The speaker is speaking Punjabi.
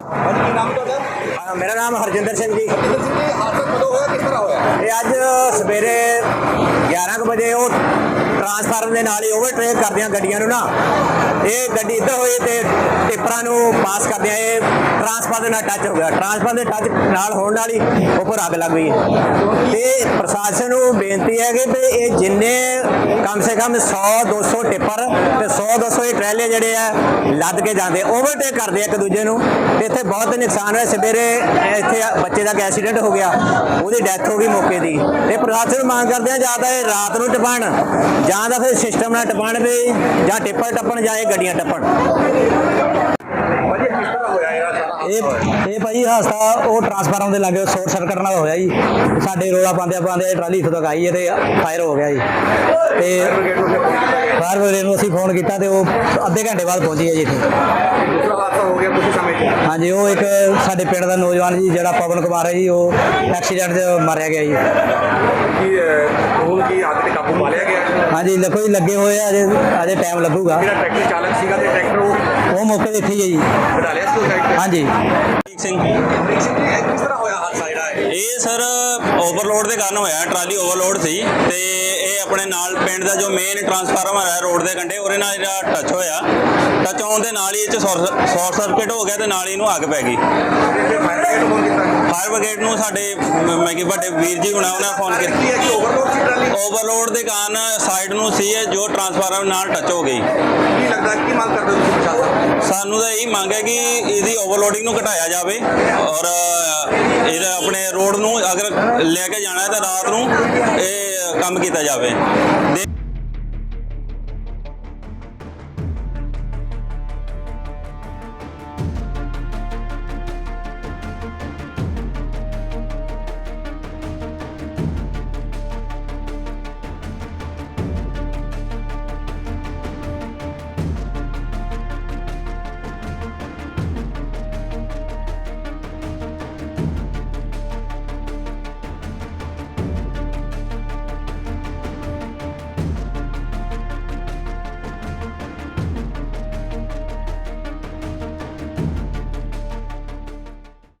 ਹਾਂਜੀ ਕੀ ਨਾਮ ਤੁਹਾਡਾ? ਹਾਂ, ਮੇਰਾ ਨਾਮ ਹਰਜਿੰਦਰ ਸਿੰਘ ਜੀ। ਜਿੰਦਰ ਸਿੰਘ ਜੀ ਹਾਦਸਾ ਕਦੋਂ ਹੋਇਆ? ਕਿਸ ਤਰ੍ਹਾਂ ਹੋਇਆ? ਇਹ ਅੱਜ ਸਵੇਰੇ 11 ਕੁ ਵਜੇ ਉਹ ਟਰਾਂਸਫਾਰਮ ਦੇ ਨਾਲ ਹੀ ਓਵਰਟੇਕ ਕਰਦਿਆਂ ਗੱਡੀਆਂ ਨੂੰ ਨਾ। ਇਹ ਗੱਡੀ ਇੱਧਰ ਹੋਈ ਤੇ ਟਿੱਪਰਾਂ ਨੂੰ ਪਾਸ ਕਰਦਿਆਂ ਇਹ ਟਰਾਂਸਫਾਰਮ ਦੇ ਨਾਲ ਟੱਚ ਹੋ ਗਿਆ। ਟਰਾਂਸਫਾਰਮ ਦੇ ਟੱਚ ਨਾਲ ਹੋਣ ਨਾਲ ਹੀ ਉੱਪਰ ਅੱਗ ਲੱਗ ਗਈ। ਤੇ ਪ੍ਰਸ਼ਾਸਨ ਨੂੰ ਬੇਨਤੀ ਹੈ ਕਿ ਵੀ ਇਹ ਜਿੰਨੇ ਕਮ ਸੇ ਕਮ 100 200 ਟਿੱਪਰ ਤੇ 100 200 ਇਹ ਟਰੈਲੇ ਜਿਹੜੇ ਆ, ਲੱਦ ਕੇ ਜਾਂਦੇ ਓਵਰਟੇਕ ਕਰਦੇ ਇੱਕ ਦੂਜੇ ਨੂੰ। ਤੇ ਇੱਥੇ ਬਹੁਤ ਨੁਕਸਾਨ ਹੋਇਆ, ਸਵੇਰੇ ਇੱਥੇ ਬੱਚੇ ਦਾ ਐਕਸੀਡੈਂਟ ਹੋ ਗਿਆ, ਉਹਦੀ ਡੈਥ ਹੋ ਗਈ ਮੌਕੇ ਦੀ। ਤੇ ਪ੍ਰਸ਼ਾਸਨ ਨੂੰ ਮੰਗ ਕਰਦੇ ਆ, ਜਾਂ ਤਾਂ ਇਹ ਰਾਤ ਨੂੰ ਟਪਣ ਜਾਂ ਤਾਂ ਫਿਰ ਸਿਸਟਮ ਨਾਲ ਟਪਣ 'ਤੇ ਜਾਂ ਟਿੱਪਰ ਟੱਪਣ ਜਾਂ ਇਹ ਗੱਡੀਆਂ ਟੱਪਣ। ਭਾਜੀ ਇਹ ਇਹ ਸਾਰਾ ਇਹ ਹਾਦਸਾ ਉਹ ਟਰਾਂਸਫਾਰਮ ਦੇ ਲਾਗੇ ਸ਼ੋਰਟ ਸਰਕਟ ਨਾਲ ਹੋਇਆ ਜੀ। ਸਾਡੇ ਰੋਲਾ ਪਾਉਂਦੇ ਪਾਉਂਦੇ ਟਰਾਲੀ ਇੱਥੋਂ ਤੱਕ ਆਈ ਹੈ ਤੇ ਫਾਇਰ ਹੋ ਗਿਆ ਜੀ। ਤੇ ਫਾਇਰ ਬ੍ਰਿਗੇਡ ਨੂੰ ਅਸੀਂ ਫੋਨ ਕੀਤਾ ਤੇ ਉਹ ਅੱਧੇ ਘੰਟੇ ਬਾਅਦ ਪਹੁੰਚੀ ਹੈ ਜੀ ਇੱਥੇ। ਸਮੇਂ ਹਾਂਜੀ, ਉਹ ਇੱਕ ਸਾਡੇ ਪਿੰਡ ਦਾ ਨੌਜਵਾਨ ਜੀ, ਜਿਹੜਾ ਪਵਨ ਕੁਮਾਰ ਹੈ ਜੀ, ਉਹ ਐਕਸੀਡੈਂਟ 'ਚ ਮਾਰਿਆ ਗਿਆ ਜੀ ਕੀ ਅਹ, ਹੁਣ ਕੀ ਅੱਗ ਤੇ ਕਾਬੂ ਪਾ ਲਿਆ ਗਿਆ ਹਾਂਜੀ ਲੱਖੋ ਜੀ ਲੱਗੇ ਹੋਏ ਆ ਅਜੇ ਅਜੇ ਟਾਈਮ ਲੱਗੂਗਾ। ਜਿਹੜਾ ਟਰੈਕਟਰ ਚਾਲਕ ਸੀਗਾ ਤੇ ਟਰੈਕਟਰ ਉਹ ਉਹ ਮੌਕੇ ਤੇ ਇੱਥੇ ਹੀ ਹੈ ਜੀ। ਕਢਾ ਲਿਆ ਸੀ ਉਹ ਸਾਈਡ ਤੇ ਹਾਂਜੀ ਸਿੰਘ ਅਮਰੀਕ ਸਿੰਘ ਜੀ ਇਹ ਕਿਸ ਤਰ੍ਹਾਂ ਹੋਇਆ ਹਾਦਸਾ ਜਿਹੜਾ ਹੈ ਇਹ ਸਰ ਓਵਰਲੋਡ ਦੇ ਕਾਰਨ ਹੋਇਆ ਟਰਾਲੀ ਓਵਰਲੋਡ ਸੀ ਤੇ ਇਹ ਆਪਣੇ ਨਾਲ ਪਿੰਡ ਦਾ ਜੋ ਮੇਨ ਟਰਾਂਸਫਾਰਮਰ ਹੈ ਰੋਡ ਦੇ ਕੰਢੇ ਉਹਦੇ ਨਾਲ ਜਿਹੜਾ ਟੱਚ ਹੋਇਆ। ਟੱਚ ਹੋਣ ਦੇ ਨਾਲ ਹੀ ਇਹ ਚ ਸ਼ਾਰਟ ਸਰਕਟ ਹੋ ਗਿਆ ਤੇ ਨਾਲ ਹੀ ਇਹਨੂੰ ਅੱਗ ਪੈ ਗਈ। ਤੇ ਫਾਇਰ ਬ੍ਰਿਗੇਡ ਫੋਨ ਕੀਤਾ? ਫਾਇਰ ਬ੍ਰਿਗੇਡ ਨੂੰ ਸਾਡੇ ਮ- ਮੈਂ ਕਿ ਵੱਡੇ ਵੀਰ ਜੀ ਹੁਣਾ ਉਹਨਾਂ ਫੋਨ ਕੀ ਕੀਤਾ। ਹੈ ਕਿ ਓਵਰਲੋਡ ਸੀ? ਟਰਾਲੀ ਓਵਰਲੋਡ ਦੇ ਕਾਰਨ ਸਾਈਡ ਨੂੰ ਸੀ ਇਹ ਜੋ ਟਰਾਂਸਫਾਰਮਰ ਨਾਲ ਟੱਚ ਹੋ ਗਈ। ਕੀ ਲੱਗਦਾ ਕੀ ਮੰਗ ਕਰਦੇ ਹੋ ਤੁਸੀਂ ਪ੍ਰਸ਼ਾਸਨ ਸਾਨੂੰ ਤਾਂ ਇਹੀ ਮੰਗ ਹੈ ਕਿ ਇਹਦੀ ਓਵਰਲੋਡਿੰਗ ਨੂੰ ਘਟਾਇਆ ਜਾਵੇ ਔਰ ਇਹਦਾ ਆਪਣੇ ਰੋਡ ਨੂੰ ਅਗਰ ਲੈ ਕੇ ਜਾਣਾ ਹੈ ਤਾਂ ਰਾਤ ਨੂੰ ਇਹ ਕੰਮ ਕੀਤਾ ਜਾਵੇ। ਦੇ-